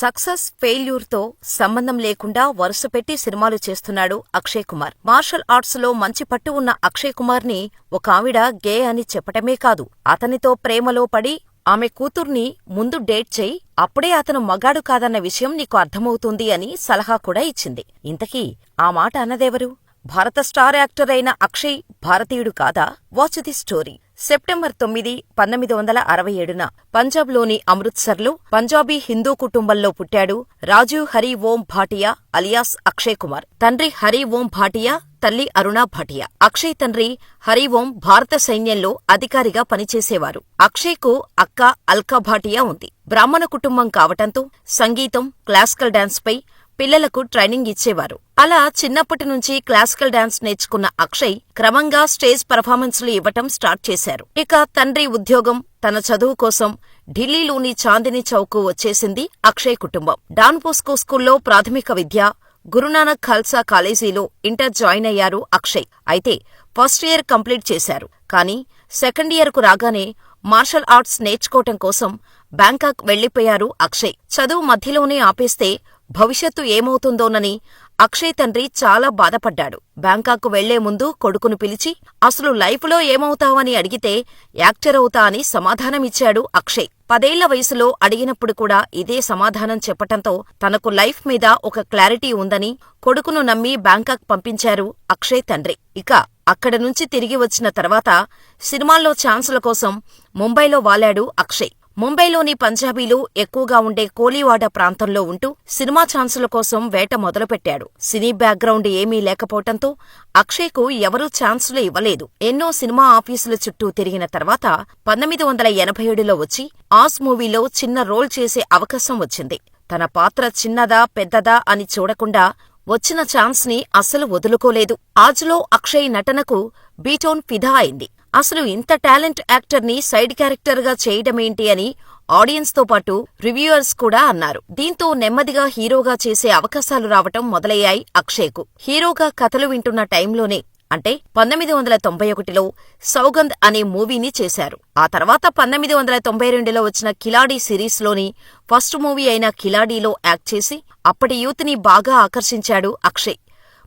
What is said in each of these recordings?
Success ఫెయిల్యూర్తో సంబంధం లేకుండా వరుసపెట్టి సినిమాలు చేస్తున్నాడు అక్షయ్ కుమార్. మార్షల్ ఆర్ట్స్లో మంచి పట్టు ఉన్న అక్షయ్ కుమార్ని ఒక ఆవిడ గే అని చెప్పటమే కాదు. అతనితో ప్రేమలో పడి ఆమె కూతుర్ని ముందు డేట్ చేయి అప్పుడే అతను మగాడు కాదన్న విషయం నీకు అర్థమవుతుంది అని సలహా కూడా ఇచ్చింది. ఇంతకీ ఆ మాట అన్నదెవరు? భారత స్టార్ యాక్టర్ అయిన అక్షయ్ భారతీయుడు కాదా? Watch the story. సెప్టెంబర్ తొమ్మిది పంతొమ్మిది వందల అరవై ఏడున పంజాబ్లోని అమృత్సర్లో పంజాబీ హిందూ కుటుంబంలో పుట్టాడు రాజీవ్ హరి ఓం భాటియా అలియాస్ అక్షయ్ కుమార్. తండ్రి హరి ఓం భాటియా తల్లి అరుణా భాటియా. అక్షయ్ తండ్రి హరి ఓం భారత సైన్యంలో అధికారిగా పనిచేసేవారు. అక్షయ్కు అక్క అల్కా భాటియా ఉంది. బ్రాహ్మణ కుటుంబం కావటంతో సంగీతం క్లాసికల్ డాన్స్పై పిల్లలకు ట్రైనింగ్ ఇచ్చేవారు. అలా చిన్నప్పటి నుంచి క్లాసికల్ డాన్స్ నేర్చుకున్న అక్షయ్ క్రమంగా స్టేజ్ పర్ఫార్మెన్స్లు ఇవ్వటం స్టార్ట్ చేశారు. ఇక తండ్రి ఉద్యోగం తన చదువు కోసం ఢిల్లీలోని చాందిని చౌక్ వచ్చేసింది అక్షయ్ కుటుంబం. డాన్పోస్కో స్కూల్లో ప్రాథమిక విద్య గురునానక్ ఖాల్సా కాలేజీలో ఇంటర్ జాయిన్ అయ్యారు అక్షయ్. అయితే ఫస్ట్ ఇయర్ కంప్లీట్ చేశారు. కానీ సెకండ్ ఇయర్కు రాగానే మార్షల్ ఆర్ట్స్ నేర్చుకోవటం కోసం బ్యాంకాక్ వెళ్ళిపోయారు అక్షయ్. చదువు మధ్యలోనే ఆపేస్తే భవిష్యత్తు ఏమవుతుందోనని అక్షయ్ తండ్రి చాలా బాధపడ్డాడు. బ్యాంకాక్కు వెళ్ళే ముందు కొడుకును పిలిచి అసలు లైఫ్లో ఏమవుతావని అడిగితే యాక్టర్ అవుతా అని సమాధానమిచ్చాడు అక్షయ్. పదేళ్ళ వయసులో అడిగినప్పుడు కూడా ఇదే సమాధానం చెప్పటంతో తనకు లైఫ్ మీద ఒక క్లారిటీ ఉందని కొడుకును నమ్మి బ్యాంకాక్ పంపించారు అక్షయ్ తండ్రి. ఇక అక్కడ నుంచి తిరిగి వచ్చిన తర్వాత సినిమాల్లో ఛాన్సుల కోసం ముంబైలో వాలాడు అక్షయ్. ముంబైలోని పంజాబీలు ఎక్కువగా ఉండే కోలీవాడ ప్రాంతంలో ఉంటూ సినిమా ఛాన్సుల కోసం వేట మొదలుపెట్టాడు సినీ బ్యాక్గ్రౌండ్ ఏమీ లేకపోవటంతో అక్షయ్కు ఎవరూ ఛాన్సులు ఇవ్వలేదు. ఎన్నో సినిమా ఆఫీసుల చుట్టూ తిరిగిన తర్వాత పంతొమ్మిది వందల ఎనభై ఏడులో వచ్చి ఆస్ మూవీలో చిన్న రోల్ చేసే అవకాశం వచ్చింది. తన పాత్ర చిన్నదా పెద్దదా అని చూడకుండా వచ్చిన ఛాన్స్ని అస్సలు వదులుకోలేదు. ఆజ్లో అక్షయ్ నటనకు బీటోన్ ఫిదా అయింది. అసలు ఇంత టాలెంట్ యాక్టర్ని సైడ్ క్యారెక్టర్గా చేయడమేంటి అని ఆడియన్స్తో పాటు రివ్యూయర్స్ కూడా అన్నారు. దీంతో నెమ్మదిగా హీరోగా చేసే అవకాశాలు రావటం మొదలయ్యాయి అక్షయ్కు. హీరోగా కథలు వింటున్న టైంలోనే అంటే పంతొమ్మిది వందల తొంభై ఒకటిలో సౌగంధ్ అనే మూవీని చేశారు. ఆ తర్వాత పంతొమ్మిది వందల తొంభై రెండులో వచ్చిన కిలాడీ సిరీస్లోని ఫస్ట్ మూవీ అయిన కిలాడీలో యాక్ట్ చేసి అప్పటి యూత్ని బాగా ఆకర్షించాడు అక్షయ్.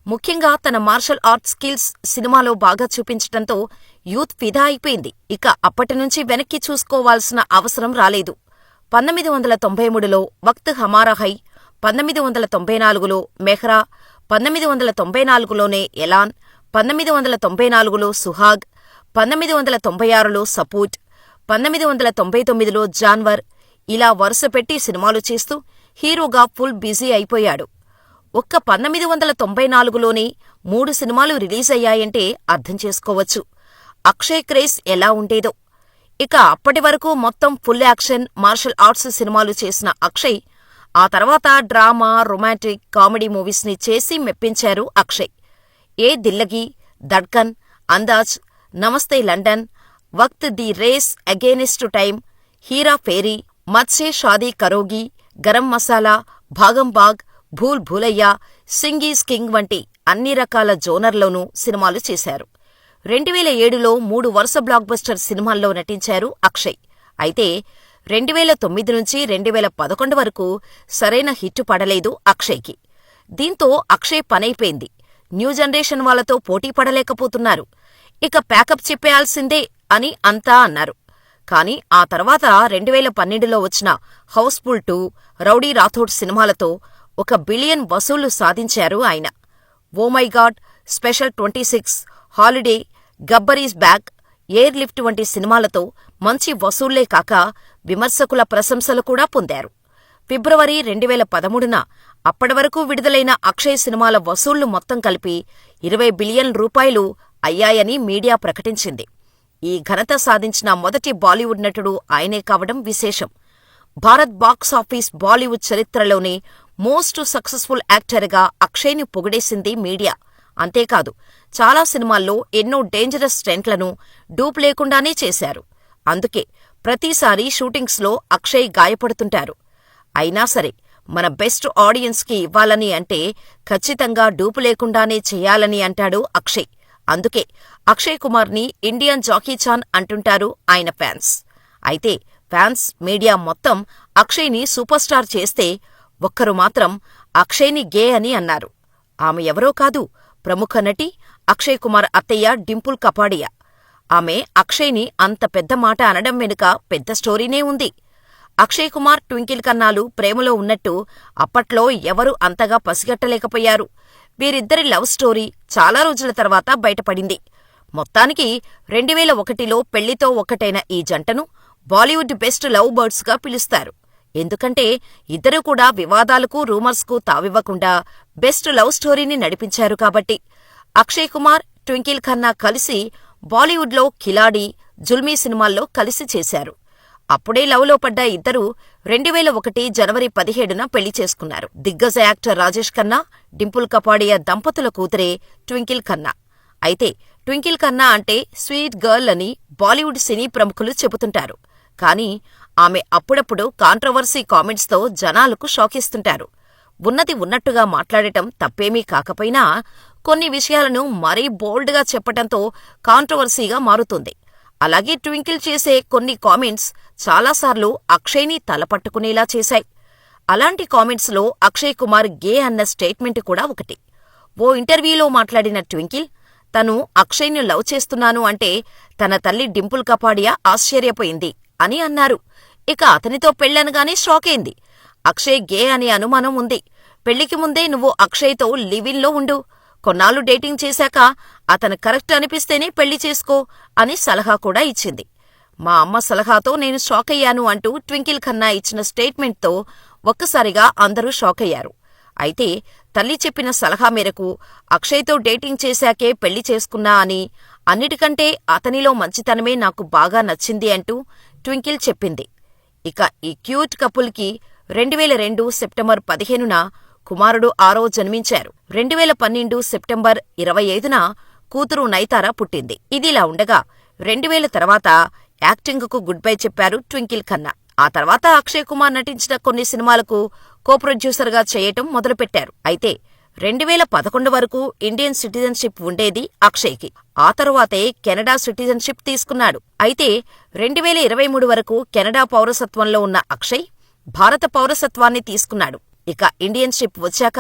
ముఖ్యంగా తన మార్షల్ ఆర్ట్ స్కిల్స్ సినిమాలో బాగా చూపించటంతో యూత్ ఫిదా అయిపోయింది. ఇక అప్పటి నుంచి వెనక్కి చూసుకోవాల్సిన అవసరం రాలేదు. పంతొమ్మిది వందల తొంభై మూడులో వక్త్ హమారా హై పంతొమ్మిది వందల తొంభై నాలుగులో మెహ్రా పంతొమ్మిది వందల తొంభై నాలుగులోనే ఎలాన్ పంతొమ్మిది వందల తొంభై నాలుగులో సుహాగ్ పంతొమ్మిది వందల తొంభై ఆరులో సపూట్ పంతొమ్మిది వందల తొంభై తొమ్మిదిలో జాన్వర్ ఇలా వరుసపెట్టి సినిమాలు చేస్తూ హీరోగా ఫుల్ బిజీ అయిపోయాడు. ఒక్క పంతొమ్మిది వందల తొంభై నాలుగులోనే మూడు సినిమాలు రిలీజ్ అయ్యాయంటే అర్థం చేసుకోవచ్చు. అక్షయ్ క్రేజ్ ఎలా ఉండేదో. ఇక అప్పటి వరకు మొత్తం ఫుల్ యాక్షన్ మార్షల్ ఆర్ట్స్ సినిమాలు చేసిన అక్షయ్ ఆ తర్వాత డ్రామా రొమాంటిక్ కామెడీ మూవీస్ని చేసి మెప్పించారు అక్షయ్. ఏ దిల్లగి దడ్కన్ Andaaz Namastey London Waqt the race against time Hera Pheri Mujhse Shaadi Karogi Garam Masala Bhagam Bhag Bhool Bhulaiyaa సింగీస్ king వంటి అన్ని రకాల జోనర్లోనూ సినిమాలు చేశారు. రెండువేల ఏడులో మూడు వరుస బ్లాక్బస్టర్ సినిమాల్లో నటించారు అక్షయ్. అయితే రెండువేల తొమ్మిది నుంచి రెండువేల పదకొండు వరకు సరైన హిట్టు పడలేదు అక్షయ్కి. దీంతో అక్షయ్ పనైపోయింది. న్యూ జనరేషన్ వాళ్ళతో పోటీ పడలేకపోతున్నారు. ఇక ప్యాకప్ చెప్పేయాల్సిందే అని అంతా అన్నారు. కానీ ఆ తర్వాత రెండువేల పన్నెండులో వచ్చిన హౌస్ఫుల్ టూ రౌడీ రాథోడ్ సినిమాలతో ఒక బిలియన్ వసూళ్ళు సాధించారు ఆయన. Oh my god special twenty six holiday Gabbar is back airlift వంటి సినిమాలతో మంచి వసూళ్ళే కాక విమర్శకుల ప్రశంసలు కూడా పొందారు. ఫిబ్రవరి రెండువేల పదమూడున అప్పటివరకు విడుదలైన అక్షయ్ సినిమాల వసూళ్ళు మొత్తం కలిపి ఇరవై బిలియన్ రూపాయలు అయ్యాయని మీడియా ప్రకటించింది. ఈ ఘనత సాధించిన మొదటి బాలీవుడ్ నటుడు ఆయనే కావడం విశేషం. భారత్ బాక్సాఫీస్ బాలీవుడ్ చరిత్రలోనే మోస్ట్ సక్సెస్ఫుల్ యాక్టర్గా అక్షయ్ని పొగిడేసింది మీడియా. అంతేకాదు చాలా సినిమాల్లో ఎన్నో డేంజరస్ స్టెంట్లను డూప్ లేకుండానే చేశారు. అందుకే ప్రతిసారి షూటింగ్స్లో అక్షయ్ గాయపడుతుంటారు. అయినా సరే మన బెస్ట్ ఆడియన్స్కి ఇవ్వాలని అంటే ఖచ్చితంగా డూపు లేకుండానే చేయాలని అంటాడు అక్షయ్. అందుకే అక్షయ్ కుమార్ని ఇండియన్ జాకీచాన్ అంటుంటారు ఆయన ఫ్యాన్స్. అయితే ఫ్యాన్స్ మీడియా మొత్తం అక్షయ్ని సూపర్ స్టార్ చేస్తే ఒక్కరు మాత్రం అక్షయ్ని గే అని అన్నారు. ఆమె ఎవరో కాదు ప్రముఖ నటి అక్షయ్ కుమార్ అత్తయ్య డింపుల్ కపాడియా. ఆమె అక్షయ్ని అంత పెద్ద మాట అనడం వెనుక పెద్ద స్టోరీనే ఉంది. అక్షయ్ కుమార్ ట్వింకిల్ కన్నాలు ప్రేమలో ఉన్నట్టు అప్పట్లో ఎవరూ అంతగా పసిగట్టలేకపోయారు. వీరిద్దరి లవ్ స్టోరీ చాలా రోజుల తర్వాత బయటపడింది. మొత్తానికి రెండువేల ఒకటిలో పెళ్ళితో ఒక్కటైన ఈ జంటను బాలీవుడ్ బెస్ట్ లవ్ బర్డ్స్గా పిలుస్తారు. ఎందుకంటే ఇద్దరూ కూడా వివాదాలకు రూమర్స్కు తావివ్వకుండా బెస్ట్ లవ్ స్టోరీని నడిపించారు కాబట్టి. అక్షయ్ కుమార్ ట్వింకిల్ ఖన్నా కలిసి బాలీవుడ్లో కిలాడి జుల్మీ సినిమాల్లో కలిసి చేశారు. అప్పుడే లవ్లో పడ్డ ఇద్దరూ రెండువేల ఒకటి జనవరి పదిహేడున పెళ్ళి చేసుకున్నారు. దిగ్గజ యాక్టర్ రాజేష్ ఖన్నా డింపుల్ కపాడియా దంపతుల కూతురే ట్వింకిల్ ఖన్నా. అయితే ట్వింకిల్ ఖన్నా అంటే స్వీట్ గర్ల్ అని బాలీవుడ్ సినీ ప్రముఖులు చెబుతుంటారు. కానీ ఆమె అప్పుడప్పుడు కాంట్రవర్సీ కామెంట్స్తో జనాలకు షాకిస్తుంటారు. ఉన్నది ఉన్నట్టుగా మాట్లాడటం తప్పేమీ కాకపోయినా కొన్ని విషయాలను మరీ బోల్డ్గా చెప్పటంతో కాంట్రవర్సీగా మారుతుంది. అలాగే ట్వింకిల్ చేసే కొన్ని కామెంట్స్ చాలాసార్లు అక్షయ్ని తలపట్టుకునేలా చేశాయి. అలాంటి కామెంట్స్లో అక్షయ్ కుమార్ గే అన్న స్టేట్మెంట్ కూడా ఒకటి. ఓ ఇంటర్వ్యూలో మాట్లాడిన ట్వింకిల్ తను అక్షయ్ను లవ్ చేస్తున్నాను అంటే తన తల్లి డింపుల్ కపాడియా ఆశ్చర్యపోయింది. అని అన్నారు. ఇక అతనితో పెళ్ళనగానే షాకైంది. అక్షయ్ గే అనే అనుమానం ఉంది. పెళ్ళికి ముందే నువ్వు అక్షయ్తో లివిన్లో ఉండు. కొన్నాళ్ళు డేటింగ్ చేశాక అతను కరెక్ట్ అనిపిస్తేనే పెళ్ళి చేసుకో అని సలహా కూడా ఇచ్చింది. మా అమ్మ సలహాతో నేను షాకయ్యాను అంటూ ట్వింకిల్ ఖన్నా ఇచ్చిన స్టేట్మెంట్తో ఒక్కసారిగా అందరూ షాకయ్యారు. అయితే తల్లి చెప్పిన సలహా మేరకు అక్షయ్తో డేటింగ్ చేశాకే పెళ్ళి చేసుకున్నా అని అన్నిటికంటే అతనిలో మంచితనమే నాకు బాగా నచ్చింది అంటూ ట్వింకిల్ చెప్పింది. ఇక ఈ క్యూట్ కపుల్కి రెండువేల రెండు సెప్టెంబర్ పదిహేనున కుమారుడు ఆరో జన్మించారు. రెండువేల పన్నెండు సెప్టెంబర్ ఇరవై ఐదున కూతురు నైతారా పుట్టింది. ఇదిలా ఉండగా రెండువేల తర్వాత యాక్టింగ్కు గుడ్ బై చెప్పారు ట్వింకిల్ ఖన్నా. ఆ తర్వాత అక్షయ్ కుమార్ నటించిన కొన్ని సినిమాలకు కో ప్రొడ్యూసర్గా చేయటం మొదలుపెట్టారు. అయితే రెండువేల పదకొండు వరకు ఇండియన్ సిటిజన్షిప్ ఉండేది అక్షయ్కి. ఆ తరువాతే కెనడా సిటిజన్షిప్ తీసుకున్నాడు. అయితే రెండువేల ఇరవై మూడు వరకు కెనడా పౌరసత్వంలో ఉన్న అక్షయ్ భారత పౌరసత్వాన్ని తీసుకున్నాడు. ఇక ఇండియన్షిప్ వచ్చాక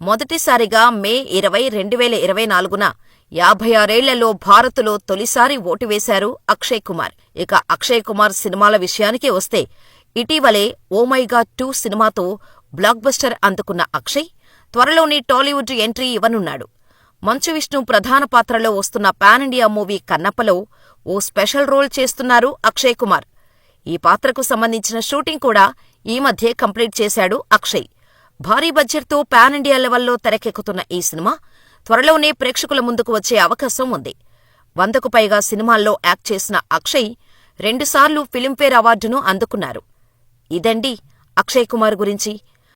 మొదటిసారిగా మే ఇరవై రెండువేల ఇరవై నాలుగున యాభై ఆరేళ్ళలో భారత్లో తొలిసారి ఓటు వేశారు అక్షయ్ కుమార్. ఇక అక్షయ్ కుమార్ సినిమాల విషయానికి వస్తే ఇటీవలే ఓమైగా టూ సినిమాతో బ్లాక్ బస్టర్ అందుకున్న అక్షయ్ త్వరలోనే టాలీవుడ్ ఎంట్రీ ఇవ్వనున్నాడు. మంచు విష్ణు ప్రధాన పాత్రలో వస్తున్న పాన్ ఇండియా మూవీ కన్నప్పలో ఓ స్పెషల్ రోల్ చేస్తున్నారు అక్షయ్ కుమార్. ఈ పాత్రకు సంబంధించిన షూటింగ్ కూడా ఈ మధ్యే కంప్లీట్ చేశాడు అక్షయ్. భారీ బడ్జెట్తో పాన్ ఇండియా లెవెల్లో తెరకెక్కుతున్న ఈ సినిమా త్వరలోనే ప్రేక్షకుల ముందుకు వచ్చే అవకాశం ఉంది. వందకు పైగా సినిమాల్లో యాక్ట్ చేసిన అక్షయ్ రెండుసార్లు ఫిలింఫేర్ అవార్డును అందుకున్నారు. ఇదండి అక్షయ్ కుమార్ గురించి